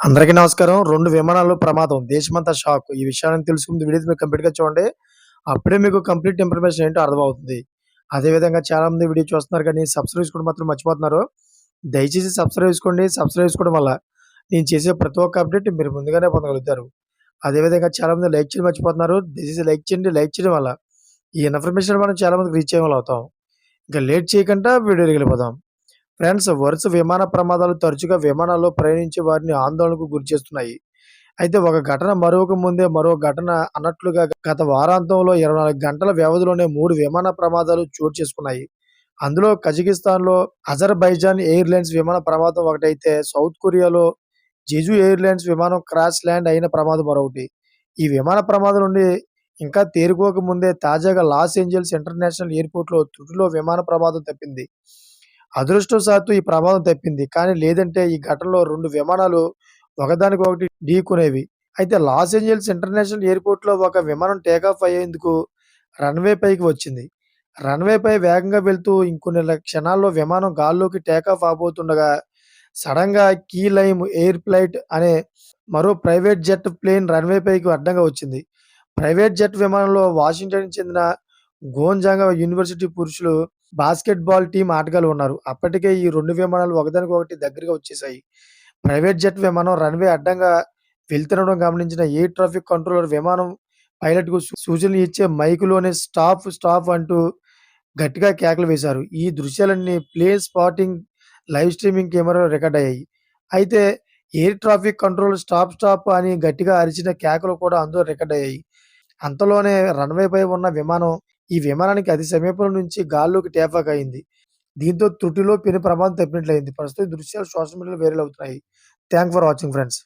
అందరికీ నమస్కారం. రెండు విమానాలు ప్రమాదం. దేశమంతా షాక్. ఈ విషయాన్ని తెలుసుకుంది వీడియో మీరు కంప్లీట్‌గా చూడండి. అప్పుడే మీకు కంప్లీట్ ఇన్ఫర్మేషన్ ఏంటో అర్థమవుతుంది. అదేవిధంగా చాలామంది వీడియో చూస్తున్నారు కానీ సబ్స్క్రైబ్ చేసుకోవడం మాత్రం మర్చిపోతున్నారు. దయచేసి సబ్స్క్రైబ్ చేసుకోండి. సబ్స్క్రైబ్ చేసుకోవడం వల్ల నేను చేసే ప్రతి ఒక్క అప్డేట్ మీరు ముందుగానే పొందగలుగుతారు. అదేవిధంగా చాలామంది లైక్ చేయడం మర్చిపోతున్నారు. దయచేసి లైక్ చేయండి. లైక్ చేయడం వల్ల ఈ ఇన్ఫర్మేషన్ మనం చాలామందికి రీచ్ చేయగలుగుతాం ఇంకా లేట్ చేయకుండా వీడియోకి వెళ్ళిపోదాం. ఫ్రెండ్స్ వరుస విమాన ప్రమాదాలు తరచుగా విమానాల్లో ప్రయాణించే వారిని ఆందోళనకు గురిచేస్తున్నాయి. అయితే ఒక ఘటన మరొక ముందే మరో ఘటన అన్నట్లుగా గత వారాంతంలో 24 గంటల వ్యవధిలోనే మూడు విమాన ప్రమాదాలు చోటు చేసుకున్నాయి. అందులో కజకిస్తాన్‌లో అజర్‌బైజాన్ ఎయిర్‌లైన్స్ విమాన ప్రమాదం ఒకటైతే సౌత్ కొరియాలో జెజు ఎయిర్‌లైన్స్ విమానం క్రాష్ ల్యాండ్ అయిన ప్రమాదం మరొకటి. ఈ విమాన ప్రమాదం నుండి ఇంకా తేరుకోక ముందే తాజాగా లాస్ ఏంజెల్స్ ఇంటర్నేషనల్ ఎయిర్‌పోర్ట్‌లో తుదిలో విమాన ప్రమాదం తప్పింది. అదృష్టవశాత్తు ఈ ప్రమాదం తప్పింది. కానీ లేదంటే ఈ ఘటనలో రెండు విమానాలు ఒకదానికొకటి ఢీకొనేవి. అయితే లాస్ ఏంజెల్స్ ఇంటర్నేషనల్ ఎయిర్‌పోర్ట్‌లో ఒక విమానం టేకాఫ్ అయ్యేందుకు రన్‌వే పైకి వచ్చింది. రన్‌వేపై వేగంగా వెళ్తూ ఇంకొన్ని క్షణాల్లో విమానం గాల్లోకి టేకాఫ్ అవబోతుండగా సడన్గా కీ లైమ్ ఎయిర్ ఫ్లైట్ అనే మరో ప్రైవేట్ జెట్ ప్లేన్ రన్‌వేపైకి అడ్డంగా వచ్చింది. ప్రైవేట్ జెట్ విమానంలో వాషింగ్టన్‌కి చెందిన గోంజాంగా యూనివర్సిటీ పురుషులు బాస్కెట్‌బాల్ టీం ఆటగాళ్ళు ఉన్నారు. అప్పటికే ఈ రెండు విమానాలు ఒకదానికొకటి దగ్గరగా వచ్చేసాయి ప్రైవేట్ జెట్ విమానం రన్‌వే అడ్డంగా వెళ్తుండడం గమనించిన ఎయిర్ ట్రాఫిక్ కంట్రోలర్ విమానం పైలట్‌కు సూచనలు ఇచ్చే మైక్‌లోనే స్టాప్ స్టాప్ అంటూ గట్టిగా కేకలు వేశారు. ఈ దృశ్యాలన్నీ ప్లేన్ స్పాటింగ్ లైవ్ స్ట్రీమింగ్ కెమెరాలో రికార్డయ్యాయి. అయితే air traffic control stop stop అని గట్టిగా అరిచిన కేకలు కూడా అందులో రికార్డ్ అయ్యాయి అంతలోనే రన్‌వేపై ఉన్న విమానం ఈ విమానానికి అతి సమీపంలో నుంచి గాల్లోకి టేఫాక్ అయింది. దీంతో త్రుటిలో పెను ప్రమాదం తప్పినట్లయింది. ప్రస్తుతం దృశ్యాలు సోషల్ మీడియాలో వైరల్ అవుతున్నాయి. Thank for watching friends.